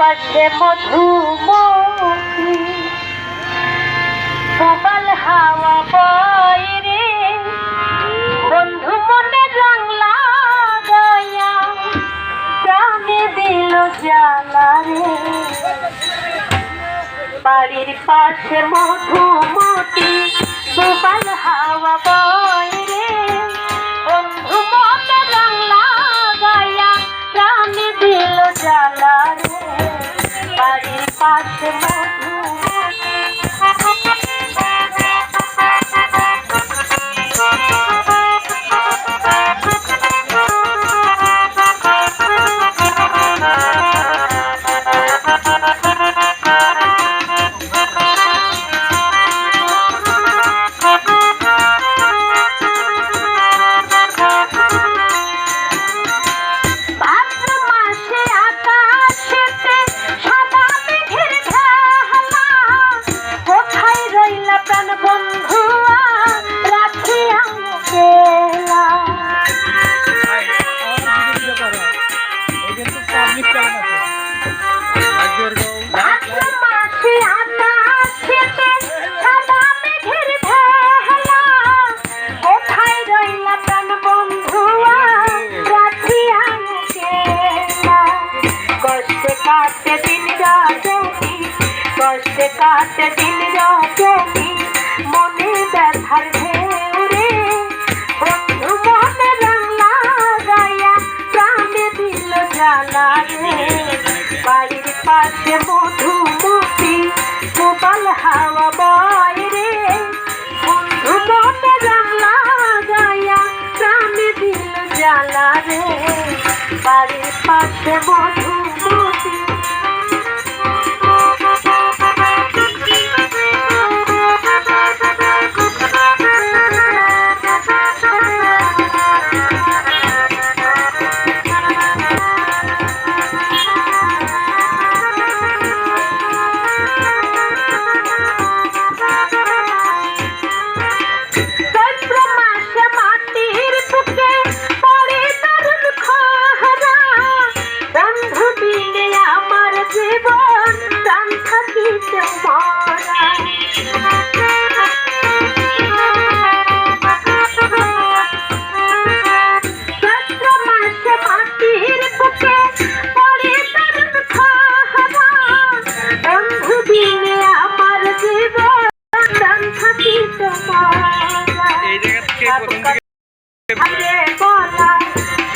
পাশে মধুমতি প্রবাল হাওয়া বয় রে। বন্ধু মনে রং লাগায়া প্রাণে দিল জ্বালা রে। বাড়ির পাশে মধুমতি প্রবাল হাওয়া বাড়ির পাশে কাটে দিন রাজনী মনে ব্যথার ঢেউ রে বন্ধু মনে রং লাগায়া প্রাণে দিল জ্বালা রে। বাড়ির পাশে মধুমতি, গোপাল হাওয়া বয় রে। বন্ধু মনে রং লাগায়া প্রাণে দিল জ্বালা রে। বাড়ির পাশে মধুমতি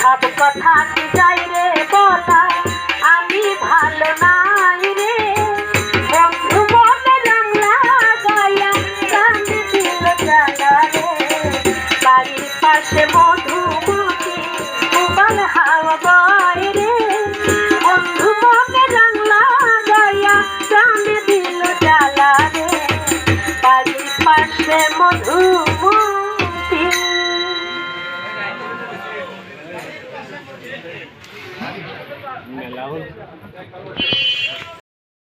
সব কথা যাই রে দিলে মধুমতি মেলা